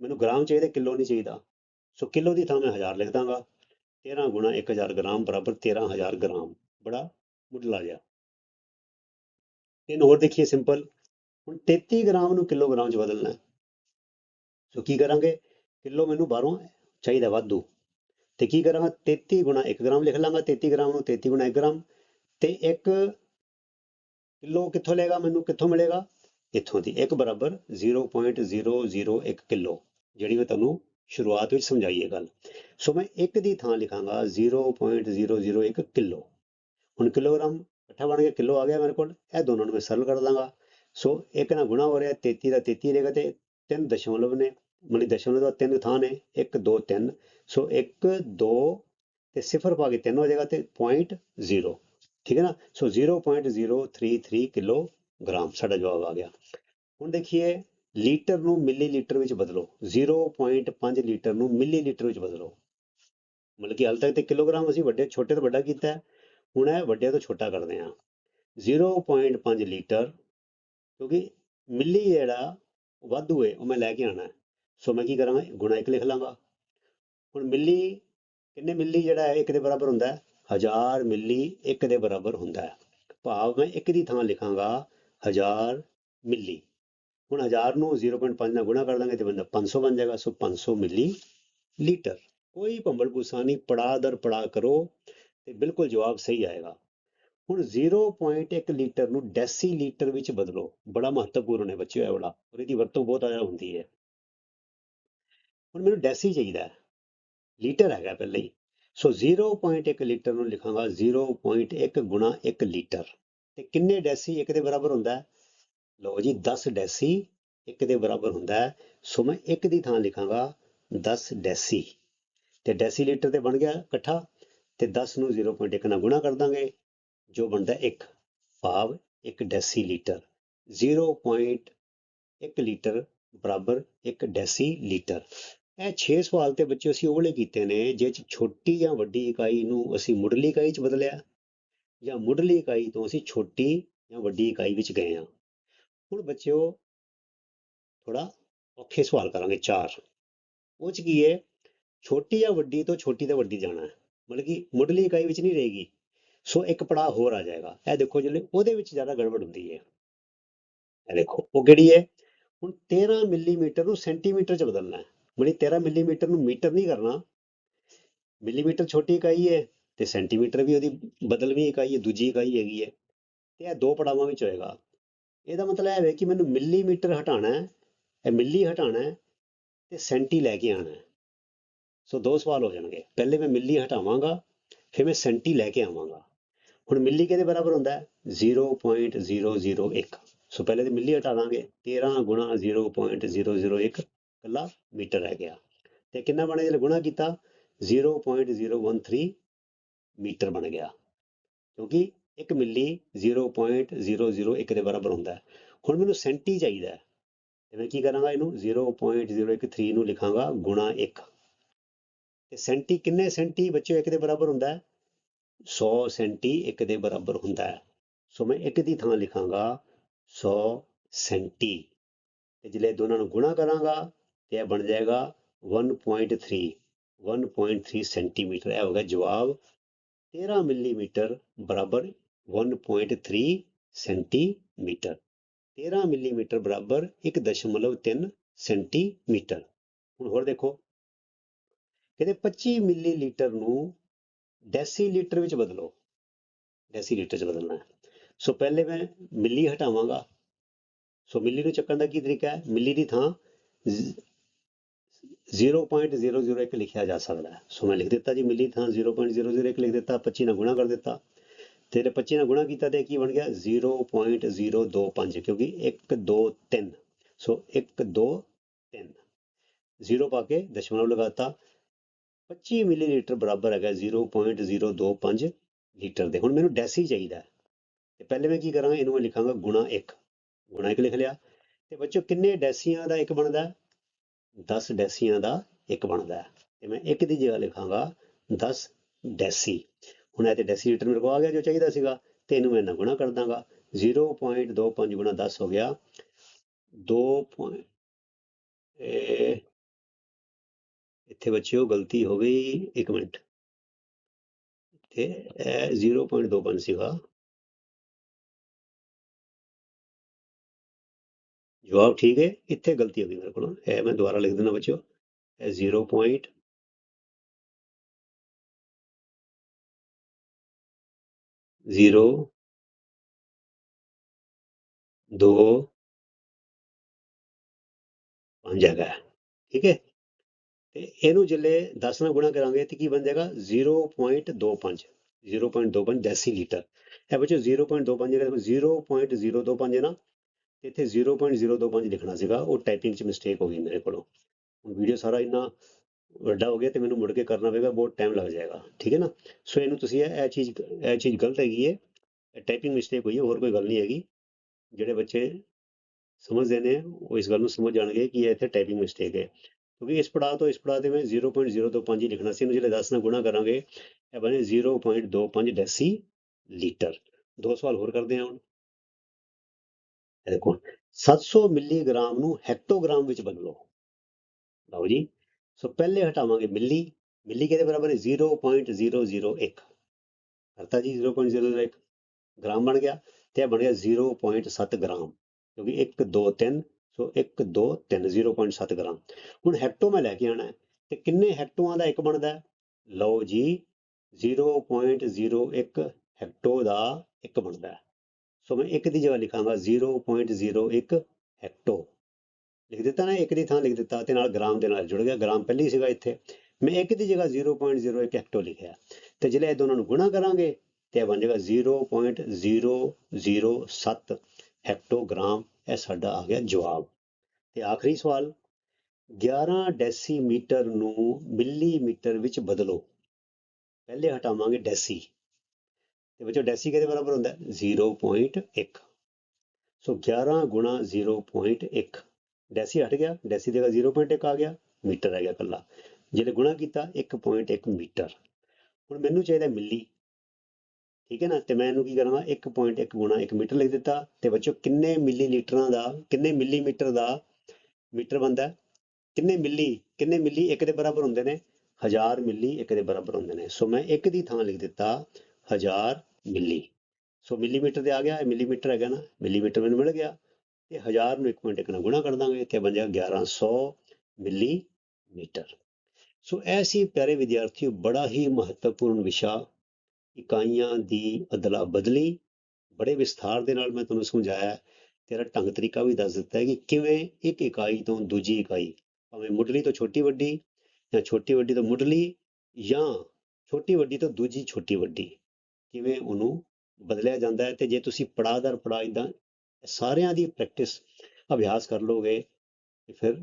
ਮੈਨੂੰ ਗ੍ਰਾਮ ਚਾਹੀਦਾ, ਕਿਲੋ ਨਹੀਂ ਚਾਹੀਦਾ। ਸੋ ਕਿਲੋ ਦੀ ਥਾਂ ਮੈਂ ਹਜ਼ਾਰ ਲਿਖ ਦਾਂਗਾ। 13 ਗੁਣਾ 1000 ਗ੍ਰਾਮ ਬਰਾਬਰ 13000 ਗ੍ਰਾਮ। ਬੜਾ ਮੁੱਢਲਾ ਜਿਹਾ। ਤਿੰਨ ਹੋਰ ਦੇਖੀਏ, ਸਿੰਪਲ। ਹੁਣ 33 ਗ੍ਰਾਮ ਨੂੰ ਕਿਲੋਗ੍ਰਾਮ 'ਚ ਬਦਲਣਾ ਸੋ ਕੀ ਕਰਾਂਗੇ? ਕਿਲੋ ਮੈਨੂੰ ਬਾਹਰੋਂ ਚਾਹੀਦਾ ਵਾਧੂ। ਤੇ ਕੀ ਕਰਾਂਗਾ? 33 ਗੁਣਾ 1 ਗ੍ਰਾਮ ਲਿਖ ਲਾਂਗਾ। 33 ਗ੍ਰਾਮ ਨੂੰ 33 ਗੁਣਾ 1 ਗ੍ਰਾਮ। ਤੇ 1 ਕਿਲੋ ਕਿੱਥੋਂ ਲਏਗਾ? ਮੈਨੂੰ ਕਿੱਥੋਂ ਮਿਲੇਗਾ? ਇੱਥੋਂ ਦੀ। 1 ਬਰਾਬਰ 0.001 ਕਿਲੋ, ਜਿਹੜੀ ਮੈਂ ਤੁਹਾਨੂੰ ਸ਼ੁਰੂਆਤ ਵਿੱਚ ਸਮਝਾਈ ਇਹ ਗੱਲ। ਸੋ ਮੈਂ 1 ਦੀ ਥਾਂ ਲਿਖਾਂਗਾ 0.001 ਕਿਲੋ। ਹੁਣ ਕਿਲੋਗ੍ਰਾਮ ਇਕੱਠਾ ਬਣ ਗਿਆ ਕਿਲੋ ਆ ਗਿਆ ਮੇਰੇ ਕੋਲ। ਇਹ ਦੋਨਾਂ ਨੂੰ ਮੈਂ ਸਰਲ ਕਰ ਦਾਂਗਾ। ਸੋ ਇੱਕ ਨਾਲ ਗੁਣਾ ਹੋ ਰਿਹਾ 33 ਦਾ 33 ਰਹੇਗਾ ਤੇ ਤਿੰਨ ਦਸ਼ਮਲਵ ਨੇ, ਮਤਲਬ ਦਸ਼ਮਲਵ ਦਾ ਤਿੰਨ ਥਾਂ ਨੇ 1 2 3 ਸੋ 1 2 ਤੇ ਸਿਫਰ ਪਾ ਕੇ 3 ਹੋ ਜਾਏਗਾ ਤੇ 0.0 ਠੀਕ ਹੈ ਨਾ? ਸੋ 0.033 ਕਿਲੋਗ੍ਰਾਮ ਸਾਡਾ ਜਵਾਬ ਆ ਗਿਆ। ਹੁਣ ਦੇਖੀਏ, ਲੀਟਰ ਨੂੰ ਮਿਲੀਲੀਟਰ ਵਿੱਚ ਬਦਲੋ 0.5 ਲੀਟਰ ਨੂੰ ਮਿਲੀਲੀਟਰ ਵਿੱਚ ਬਦਲੋ। ਮਤਲਬ ਕਿ ਹਾਲ ਤੱਕ ਤੇ ਕਿਲੋਗ੍ਰਾਮ ਅਸੀਂ ਵੱਡੇ, ਛੋਟੇ ਤੋਂ ਵੱਡਾ ਕੀਤਾ ਹੁਣ ਇਹ ਵੱਡੇ ਤੋਂ ਛੋਟਾ ਕਰਦੇ ਹਾਂ। 0.5 ਲੀਟਰ, ਕਿਉਂਕਿ ਮਿਲੀ ਜਿਹੜਾ ਵਾਧੂ ਹੋਏ ਉਹ ਮੈਂ ਲੈ ਕੇ ਆਣਾ ਸੋ ਮੈਂ ਕੀ ਕਰਾਂਗਾ, ਗੁਣਾ ਇੱਕ ਲਿਖ ਲਾਂਗਾ। ਹੁਣ ਮਿਲੀ, ਕਿੰਨੇ ਮਿਲੀ ਜਿਹੜਾ ਹੈ, ਇੱਕ ਦੇ ਬਰਾਬਰ ਹੁੰਦਾ ਹੈ? 1000 ਮਿਲੀ ਇੱਕ ਦੇ ਬਰਾਬਰ ਹੁੰਦਾ ਹੈ। ਭਾਵ ਮੈਂ ਇੱਕ ਦੀ ਥਾਂ ਲਿਖਾਂਗਾ 1000 ਮਿਲੀ। ਹੁਣ 1000 ਨੂੰ 0.5 ਨਾਲ ਗੁਣਾ ਕਰ ਦਾਂਗੇ ਤੇ ਬੰਦਾ 500 ਬਣ ਜਾਏਗਾ, ਸੋ 500 ਮਿਲੀ ਲੀਟਰ। ਕੋਈ ਭੰਬਲ ਭੂਸਾ ਨਹੀਂ ਪੜਾ ਦਰ ਪੜਾ ਕਰੋ ਤੇ ਬਿਲਕੁਲ ਜਵਾਬ ਸਹੀ ਆਏਗਾ। ਹੁਣ 0.1 ਲੀਟਰ ਨੂੰ ਡੈਸੀ ਲੀਟਰ ਵਿੱਚ ਬਦਲੋ। ਬੜਾ ਮਹੱਤਵਪੂਰਨ ਹੈ ਬੱਚਿਓ, ਇਹ ਵਾਲਾ। ਔਰ ਇਹਦੀ ਵਰਤੋਂ ਬਹੁਤ ਜ਼ਿਆਦਾ ਹੁੰਦੀ ਹੈ। ਹੁਣ ਮੈਨੂੰ ਡੈਸੀ ਚਾਹੀਦਾ ਲੀਟਰ ਹੈਗਾ ਪਹਿਲਾਂ ਹੀ। ਸੋ 0.1 ਲੀਟਰ ਨੂੰ ਲਿਖਾਂਗਾ 0.1 ਗੁਣਾ 1 ਲੀਟਰ। ਤੇ ਕਿੰਨੇ ਡੈਸੀ ਇੱਕ ਦੇ ਬਰਾਬਰ ਹੁੰਦਾ ਹੈ? ਲਓ ਜੀ 10 ਡੈਸੀ ਇੱਕ ਦੇ ਬਰਾਬਰ ਹੁੰਦਾ ਹੈ। ਸੋ ਮੈਂ ਇੱਕ ਦੀ ਥਾਂ ਲਿਖਾਂਗਾ 10 ਡੈਸੀ ਤੇ ਡੈਸੀ ਲੀਟਰ ਤੇ ਬਣ ਗਿਆ ਇਕੱਠਾ। ਤੇ 10 ਨੂੰ 0.1 ਨਾਲ ਗੁਣਾ ਕਰ ਦਾਂਗੇ। ਜੋ ਬਣਦਾ 1 ਭਾਵ 1 ਡੈਸੀ ਲੀਟਰ 0.1 ਲੀਟਰ ਬਰਾਬਰ 1 ਡੈਸੀ ਲੀਟਰ ਇਹ 6 ਸਵਾਲ ਤੇ ਬੱਚੇ ਅਸੀਂ ਉਹਲੇ ਕੀਤੇ ਨੇ ਜਿਹ ਚ ਛੋਟੀ ਜਾਂ ਵੱਡੀ ਇਕਾਈ ਨੂੰ ਅਸੀਂ ਮੁੱਢਲੀ ਇਕਾਈ ਚ ਬਦਲਿਆ, ਜਾਂ ਮੁੱਢਲੀ ਇਕਾਈ ਤੋਂ ਅਸੀਂ ਛੋਟੀ ਜਾਂ ਵੱਡੀ ਇਕਾਈ ਵਿੱਚ ਗਏ ਹਾਂ। ਹੁਣ ਬੱਚਿਓ ਥੋੜਾ ਔਖੇ ਸਵਾਲ ਕਰਾਂਗੇ ਚਾਰ। ਉਹ ਚ ਕੀ ਹੈ ਛੋਟੀ ਜਾਂ ਵੱਡੀ ਤੋਂ ਛੋਟੀ ਤੇ ਵੱਡੀ ਜਾਣਾ ਹੈ। ਮਤਲਬ ਕਿ ਮੁੱਢਲੀ ਇਕਾਈ ਵਿੱਚ ਨਹੀਂ ਰਹੇਗੀ। ਸੋ ਇੱਕ ਪੜਾਅ ਹੋਰ ਆ ਜਾਏਗਾ। ਇਹ ਦੇਖੋ ਜਿਹੜੇ ਉਹਦੇ ਵਿੱਚ ਜ਼ਿਆਦਾ ਗੜਬੜ ਹੁੰਦੀ ਹੈ। ਇਹ ਦੇਖੋ, ਉਹ ਕਿਹੜੀ ਹੈ? ਹੁਣ 13 ਮਿਲੀਮੀਟਰ ਨੂੰ ਸੈਂਟੀਮੀਟਰ ਚ ਬਦਲਣਾ ਹੈ। ਮਤਲਬ 13 ਮਿਲੀਮੀਟਰ ਨੂੰ ਮੀਟਰ ਨਹੀਂ ਕਰਨਾ। ਮਿਲੀਮੀਟਰ ਛੋਟੀ ਇਕਾਈ ਹੈ ਤੇ ਸੈਂਟੀਮੀਟਰ ਵੀ ਉਹਦੀ ਬਦਲਵੀਂ ਇਕਾਈ ਹੈ, ਦੂਜੀ ਇਕਾਈ ਹੈਗੀ ਹੈ। ਤੇ ਇਹ ਦੋ ਪੜਾਵਾਂ ਵਿੱਚ ਹੋਏਗਾ। ਇਹਦਾ ਮਤਲਬ ਇਹ ਹੈ ਕਿ ਮੈਨੂੰ ਮਿਲੀਮੀਟਰ ਹਟਾਣਾ ਹੈ, ਇਹ ਮਿਲੀ ਹਟਾਣਾ ਹੈ ਤੇ ਸੈਂਟੀ ਲੈ ਕੇ ਆਣਾ ਹੈ। ਸੋ ਦੋ ਸਵਾਲ ਹੋ ਜਾਣਗੇ। ਪਹਿਲੇ ਮੈਂ ਮਿਲੀ ਹਟਾਵਾਂਗਾ, ਫਿਰ ਮੈਂ ਸੈਂਟੀ ਲੈ ਕੇ ਆਵਾਂਗਾ। ਹੁਣ ਮਿੱਲੀ ਕਿਹਦੇ ਬਰਾਬਰ ਹੁੰਦਾ? ਹੈ 0.001 ਸੋ ਪਹਿਲੇ ਤੇ ਮਿੱਲੀ ਹਟਾ ਦਾਂਗੇ। 13 ਗੁਣਾ 0.001 ਕੱਲਾ ਮੀਟਰ ਰਹਿ ਗਿਆ। ਤੇ ਕਿੰਨਾ ਬਣਿਆ ਜੇ ਗੁਣਾ ਕੀਤਾ 0.013 ਮੀਟਰ ਬਣ ਗਿਆ। ਕਿਉਂਕਿ 1 ਮਿਲੀ 0.001 ਦੇ ਬਰਾਬਰ ਹੁੰਦਾ। ਹੈ ਹੁਣ ਮੈਨੂੰ ਸੈਂਟੀ ਚਾਹੀਦਾ ਹੈ। ਤੇ ਮੈਂ ਕੀ ਕਰਾਂਗਾ ਇਹਨੂੰ? 0.013 ਨੂੰ ਲਿਖਾਂਗਾ ਗੁਣਾ 1 ਤੇ ਸੈਂਟੀ ਕਿੰਨੇ ਸੈਂਟੀ ਬੱਚਿਓ 1 ਦੇ ਬਰਾਬਰ ਹੁੰਦਾ ਹੈ? 100 ਸੈਂਟੀ 1 ਦੇ ਬਰਾਬਰ ਹੁੰਦਾ ਹੈ। ਸੋ ਮੈਂ ਇੱਕ ਦੀ ਥਾਂ ਲਿਖਾਂਗਾ 100 ਸੈਂਟੀ। ਤੇ ਜਿਹੜੇ ਦੋਨਾਂ ਨੂੰ ਗੁਣਾ ਕਰਾਂਗਾ ਤੇ ਇਹ ਬਣ ਜਾਏਗਾ 1.3 1.3 ਸੈਂਟੀਮੀਟਰ। ਇਹ ਹੋਗਾ ਜਵਾਬ 13 ਮਿਲੀਮੀਟਰ ਬਰਾਬਰ 1.3 ਸੈਂਟੀਮੀਟਰ। 13 ਮਿਲੀਮੀਟਰ ਬਰਾਬਰ 1.3 ਸੈਂਟੀਮੀਟਰ। ਹੁਣ ਹੋਰ ਦੇਖੋ, ਕਹਿੰਦੇ 25 ਮਿਲੀਲੀਟਰ ਨੂੰ ਡੈਸੀਲੀਟਰ ਵਿੱਚ ਬਦਲੋ। ਡੈਸੀਲੀਟਰ ਚ ਬਦਲਣਾ ਹੈ। ਸੋ ਪਹਿਲੇ ਮੈਂ ਮਿਲੀ ਹਟਾਵਾਂਗਾ। ਸੋ ਮਿਲੀ ਨੂੰ ਚੱਕਣ ਦਾ ਕੀ ਤਰੀਕਾ ਹੈ? ਮਿਲੀ ਦੀ ਥਾਂ 0.001 ਲਿਖਿਆ ਜਾ ਸਕਦਾ ਹੈ। ਸੋ ਮੈਂ ਲਿਖ ਦਿੱਤਾ ਜੀ ਮਿਲੀ ਥਾਂ 0.001 ਲਿਖ ਦਿੱਤਾ 25 ਨਾਲ ਗੁਣਾ ਕਰ ਦਿੱਤਾ। ਤੇ 25 ਨਾਲ ਗੁਣਾ ਕੀਤਾ ਤੇ ਕੀ ਬਣ ਗਿਆ? 0.025 ਕਿਉਂਕਿ 1 2 3 ਸੋ 1 2 3 0 ਪਾ ਕੇ ਦਸ਼ਮਲਵ ਲਗਾਤਾ 25 ਮਿਲੀਲੀਟਰ ਬਰਾਬਰ ਹੈਗਾ 0.025 ਲੀਟਰ ਦੇ। ਹੁਣ ਮੈਨੂੰ ਡੈਸੀ ਚਾਹੀਦਾ ਹੈ। ਤੇ ਪਹਿਲੇ ਮੈਂ ਕੀ ਕਰਾਂਗਾ, ਇਹਨੂੰ ਮੈਂ ਲਿਖਾਂਗਾ ਗੁਣਾ 1 ਗੁਣਾ 1 ਲਿਖ ਲਿਆ। ਤੇ ਬੱਚੋ ਕਿੰਨੇ ਡੈਸੀਆਂ ਦਾ ਇੱਕ ਬਣਦਾ ਹੈ? 10 ਡੈਸੀਆਂ ਦਾ ਇੱਕ ਬਣਦਾ ਹੈ। ਤੇ ਮੈਂ ਇੱਕ ਦੀ ਜਗ੍ਹਾ ਲਿਖਾਂਗਾ 10 ਡੈਸੀ। ਹੁਣ ਇਹ ਤੇ ਡੈਸੀਲੀਟਰ ਮੇਰੇ ਕੋਲ ਆ ਗਿਆ, ਜੋ ਚਾਹੀਦਾ ਸੀਗਾ। ਤੇ ਇਹਨੂੰ ਮੈਂ ਨਾਲ ਗੁਣਾ ਕਰ ਦਾਂਗਾ। 0.25 ਗੁਣਾ 10 ਹੋ ਗਿਆ। 2. ਇਹ ਇੱਥੇ ਬੱਚਿਓ ਗਲਤੀ ਹੋ ਗਈ 1 ਮਿੰਟ ਤੇ ਇਹ 0.25 ਸੀਗਾ ਜਵਾਬ ਠੀਕ ਹੈ ਇੱਥੇ ਗਲਤੀ ਹੋ ਗਈ ਮੇਰੇ ਕੋਲ ਇਹ ਮੈਂ ਦੁਬਾਰਾ ਲਿਖ ਦਿੰਦਾ ਬੱਚਿਓ ਇਹ 0. ਜ਼ੀਰੋ ਦੋ ਪੰਜ ਹੈਗਾ ਹੈ, ਠੀਕ ਹੈ ਤੇ ਇਹਨੂੰ ਜਿੱਲੇ 10 ਨਾਲ ਗੁਣਾ ਕਰਾਂਗੇ ਤੇ ਕੀ ਬਣ ਜਾਏਗਾ? 0.25 0.25 ਡੈਸੀਲੀਟਰ। ਇਹ ਬੱਚੋ 0.25 ਜਿਹੜਾ 0.025 ਹੈ ਨਾ? ਤੇ ਇੱਥੇ 0.025 ਲਿਖਣਾ ਸੀਗਾ। ਉਹ ਟਾਈਪਿੰਗ 'ਚ ਮਿਸਟੇਕ ਹੋ ਗਈ ਮੇਰੇ ਕੋਲੋਂ। ਹੁਣ ਵੀਡੀਓ ਸਾਰਾ ਇੰਨਾ ਵੱਡਾ ਹੋ ਗਿਆ ਤੇ ਮੈਨੂੰ ਮੁੜ ਕੇ ਕਰਨਾ ਪਏਗਾ, ਬਹੁਤ ਟਾਈਮ ਲੱਗ ਜਾਏਗਾ। ਠੀਕ ਹੈ ਨਾ? ਸੋ ਇਹਨੂੰ ਤੁਸੀਂ ਇਹ ਇਹ ਚੀਜ਼ ਇਹ ਚੀਜ਼ ਗਲਤ ਹੈਗੀ ਹੈ ਟਾਈਪਿੰਗ ਮਿਸਟੇਕ ਹੋਈ ਹੈ ਹੋਰ ਕੋਈ ਗੱਲ ਨਹੀਂ ਹੈਗੀ। ਜਿਹੜੇ ਬੱਚੇ ਸਮਝਦੇ ਨੇ, ਉਹ ਇਸ ਗੱਲ ਨੂੰ ਸਮਝ ਜਾਣਗੇ ਕਿ ਇਹ ਇੱਥੇ ਟਾਈਪਿੰਗ ਮਿਸਟੇਕ ਹੈ। ਕਿਉਂਕਿ ਇਸ ਪੜਾਅ ਤੋਂ, ਇਸ ਪੜਾਅ ਤੇ ਮੈਂ 0.025 ਲਿਖਣਾ ਸੀ। ਇਹਨੂੰ ਜਿਹੜੇ 10 ਨਾਲ ਗੁਣਾ ਕਰਾਂਗੇ, ਇਹ ਬਣੇ 0.25 ਡੈਸੀ ਲੀਟਰ ਦੋ ਸਵਾਲ ਹੋਰ ਕਰਦੇ ਹਾਂ ਹੁਣ। ਦੇਖੋ 700 ਮਿਲੀਗ੍ਰਾਮ ਨੂੰ ਹੈਕਟੋਗ੍ਰਾਮ ਵਿੱਚ ਬਦਲੋ। ਲਓ ਜੀ, ਸੋ ਪਹਿਲੇ ਹਟਾਵਾਂਗੇ ਮਿਲੀ। ਮਿਲੀ ਕਿਹਦੇ ਬਰਾਬਰ ਹੈ? 0.001 ਕਰਤਾ ਜੀ 0.001 ਗ੍ਰਾਮ ਬਣ ਗਿਆ ਤੇ ਇਹ ਬਣ ਗਿਆ 0.7 ਗ੍ਰਾਮ। ਕਿਉਂਕਿ 1 2 3 ਸੋ 1 2 3 0.7 ਗ੍ਰਾਮ। ਹੁਣ ਹੈਕਟੋ ਮੈਂ ਲੈ ਕੇ ਆਣਾ ਹੈ ਤੇ ਕਿੰਨੇ ਹੈਕਟੋਆਂ ਦਾ ਇੱਕ ਬਣਦਾ ਹੈ? ਲਓ ਜੀ 0.01 ਹੈਕਟੋ ਦਾ ਇੱਕ ਬਣਦਾ ਹੈ। ਸੋ ਮੈਂ ਇੱਕ ਦੀ ਜਗ੍ਹਾ ਲਿਖਾਂਗਾ 0.01 ਹੈਕਟੋ ਲਿਖ ਦਿੱਤਾ ਨਾ, ਇੱਕ ਦੀ ਥਾਂ ਲਿਖ ਦਿੱਤਾ ਤੇ ਨਾਲ ਗ੍ਰਾਮ ਦੇ ਨਾਲ ਜੁੜ ਗਿਆ। ਗ੍ਰਾਮ ਪਹਿਲੀ ਸੀਗਾ ਇੱਥੇ। ਮੈਂ ਇੱਕ ਦੀ ਜਗ੍ਹਾ 0.01 ਹੈਕਟੋ ਲਿਖਿਆ ਤੇ ਜਿਹੜੇ ਇਹ ਦੋਨਾਂ ਨੂੰ ਗੁਣਾ ਕਰਾਂਗੇ ਤੇ ਇਹ ਬਣ ਜਾਏਗਾ 0.007 ਹੈਕਟੋਗ੍ਰਾਮ ਇਹ ਸਾਡਾ ਆ ਗਿਆ ਜਵਾਬ। ਤੇ ਆਖਰੀ ਸਵਾਲ 11 ਡੈਸੀਮੀਟਰ ਨੂੰ ਮਿਲੀਮੀਟਰ ਵਿੱਚ ਬਦਲੋ। ਪਹਿਲੇ ਹਟਾਵਾਂਗੇ ਡੈਸੀ। ਤੇ ਵਿੱਚੋਂ ਡੈਸੀ ਕਿਹਦੇ ਬਰਾਬਰ ਹੁੰਦਾ? ਹੈ 0.1 ਸੋ 11 ਗੁਣਾ 0.1 ਡੈਸੀ ਹਟ ਗਿਆ, ਡੈਸੀ ਦੀ ਜਗ੍ਹਾ 0.1 ਆ ਗਿਆ, ਮੀਟਰ ਆ ਗਿਆ ਕੱਲਾ ਜਿਹਨੇ ਗੁਣਾ ਕੀਤਾ 1.1 ਮੀਟਰ। ਹੁਣ ਮੈਨੂੰ ਚਾਹੀਦਾ ਮਿਲੀ। ਠੀਕ ਹੈ ਨਾ? ਤੇ ਮੈਂ ਇਹਨੂੰ ਕੀ ਕਰਾਂਗਾ? 1.1 ਗੁਣਾ 1 ਮੀਟਰ ਲਿਖ ਦਿੱਤਾ। ਤੇ ਬੱਚੋ ਕਿੰਨੇ ਮਿਲੀਲੀਟਰਾਂ ਦਾ, ਕਿੰਨੇ ਮਿਲੀਮੀਟਰ ਦਾ ਮੀਟਰ ਬਣਦਾ? ਕਿੰਨੇ ਮਿਲੀ ਕਿੰਨੇ ਮਿਲੀ ਇੱਕ ਦੇ ਬਰਾਬਰ ਹੁੰਦੇ ਨੇ? 1000 ਮਿਲੀ ਇੱਕ ਦੇ ਬਰਾਬਰ ਹੁੰਦੇ ਨੇ। ਸੋ ਮੈਂ ਇੱਕ ਦੀ ਥਾਂ ਲਿਖ ਦਿੱਤਾ 1000 ਮਿਲੀ। ਸੋ ਮਿਲੀਮੀਟਰ ਤੇ ਆ ਗਿਆ, ਇਹ ਮਿਲੀਮੀਟਰ ਹੈਗਾ ਨਾ? ਮਿਲੀਮੀਟਰ ਮੈਨੂੰ ਮਿਲ ਗਿਆ। ਤੇ 1000 ਨੂੰ 1.1 ਨਾਲ ਗੁਣਾ ਕਰ ਦਾਂਗੇ ਤੇ ਬਣ ਜਾਏਗਾ 1100 ਮਿਲੀਮੀਟਰ। ਸੋ ਐਸੀ ਪਿਆਰੇ ਵਿਦਿਆਰਥੀਓ, ਬੜਾ ਹੀ ਮਹੱਤਵਪੂਰਨ ਵਿਸ਼ਾ ਇਕਾਈਆਂ ਦੀ ਅਦਲਾ ਬਦਲੀ ਬੜੇ ਵਿਸਥਾਰ ਦੇ ਨਾਲ ਮੈਂ ਤੁਹਾਨੂੰ ਸਮਝਾਇਆ ਤੇਰਾ ਢੰਗ ਤਰੀਕਾ ਵੀ ਦੱਸ ਦਿੱਤਾ ਹੈ ਕਿ ਕਿਵੇਂ ਇੱਕ ਇਕਾਈ ਤੋਂ ਦੂਜੀ ਇਕਾਈ, ਭਾਵੇਂ ਮੁੱਢਲੀ ਤੋਂ ਛੋਟੀ ਵੱਡੀ ਜਾਂ ਛੋਟੀ ਵੱਡੀ ਤੋਂ ਮੁੱਢਲੀ ਜਾਂ ਛੋਟੀ ਵੱਡੀ ਤੋਂ ਦੂਜੀ ਛੋਟੀ ਵੱਡੀ, ਕਿਵੇਂ ਉਹਨੂੰ ਬਦਲਿਆ ਜਾਂਦਾ ਹੈ। ਤੇ ਜੇ ਤੁਸੀਂ ਪੜਾਅ ਦਰ ਪੜਾਅ ਇਦਾਂ ਸਾਰਿਆਂ ਦੀ ਪ੍ਰੈਕਟਿਸ ਅਭਿਆਸ ਕਰ ਲੋਗੇ ਤੇ ਫਿਰ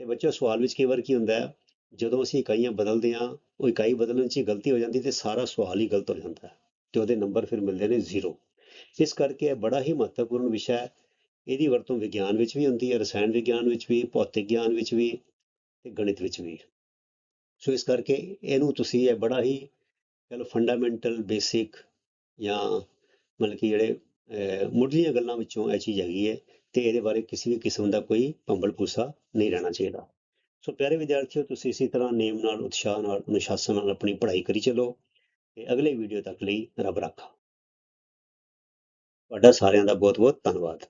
ਤੇ ਬੱਚੋ ਸਵਾਲ ਵਿੱਚ ਕਈ ਵਾਰ ਕੀ ਹੁੰਦਾ ਹੈ, ਜਦੋਂ ਅਸੀਂ ਇਕਾਈਆਂ ਬਦਲਦੇ ਹਾਂ ਉਹ ਇਕਾਈ ਬਦਲਣ 'ਚ ਹੀ ਗਲਤੀ ਹੋ ਜਾਂਦੀ ਤੇ ਸਾਰਾ ਸਵਾਲ ਹੀ ਗਲਤ ਹੋ ਜਾਂਦਾ ਹੈ ਤੇ ਉਹਦੇ ਨੰਬਰ ਫਿਰ ਮਿਲਦੇ ਨੇ ਜ਼ੀਰੋ ਇਸ ਕਰਕੇ ਇਹ ਬੜਾ ਹੀ ਮਹੱਤਵਪੂਰਨ ਵਿਸ਼ਾ ਹੈ। ਇਹਦੀ ਵਰਤੋਂ ਵਿਗਿਆਨ ਵਿੱਚ ਵੀ ਹੁੰਦੀ ਹੈ, ਰਸਾਇਣ ਵਿਗਿਆਨ ਵਿੱਚ ਵੀ, ਭੌਤਿਕ ਗਿਆਨ ਵਿੱਚ ਵੀ ਤੇ ਗਣਿਤ ਵਿੱਚ ਵੀ। ਸੋ ਇਸ ਕਰਕੇ ਇਹਨੂੰ ਤੁਸੀਂ ਇਹ ਬੜਾ ਹੀ ਚਲੋ ਫੰਡਾਮੈਂਟਲ ਬੇਸਿਕ ਜਾਂ ਮਤਲਬ ਕਿ ਜਿਹੜੇ ਮੁੱਢਲੀਆਂ ਗੱਲਾਂ ਵਿੱਚੋਂ ਇਹ ਚੀਜ਼ ਹੈਗੀ ਹੈ ਤੇ ਇਹਦੇ ਬਾਰੇ ਕਿਸੇ ਵੀ ਕਿਸਮ ਦਾ ਕੋਈ ਭੰਬਲ ਭੂਸਾ ਨਹੀਂ ਰਹਿਣਾ ਚਾਹੀਦਾ। ਸੋ ਪਿਆਰੇ ਵਿਦਿਆਰਥੀਓ, ਤੁਸੀਂ ਇਸੇ ਤਰ੍ਹਾਂ ਨੇਮ ਨਾਲ, ਉਤਸ਼ਾਹ ਨਾਲ, ਅਨੁਸ਼ਾਸਨ ਨਾਲ ਆਪਣੀ ਪੜ੍ਹਾਈ ਕਰੀ ਚੱਲੋ ਤੇ ਅਗਲੇ ਵੀਡੀਓ ਤੱਕ ਲਈ ਰੱਬ ਰਾਖਾ। ਤੁਹਾਡਾ ਸਾਰਿਆਂ ਦਾ ਬਹੁਤ ਬਹੁਤ ਧੰਨਵਾਦ।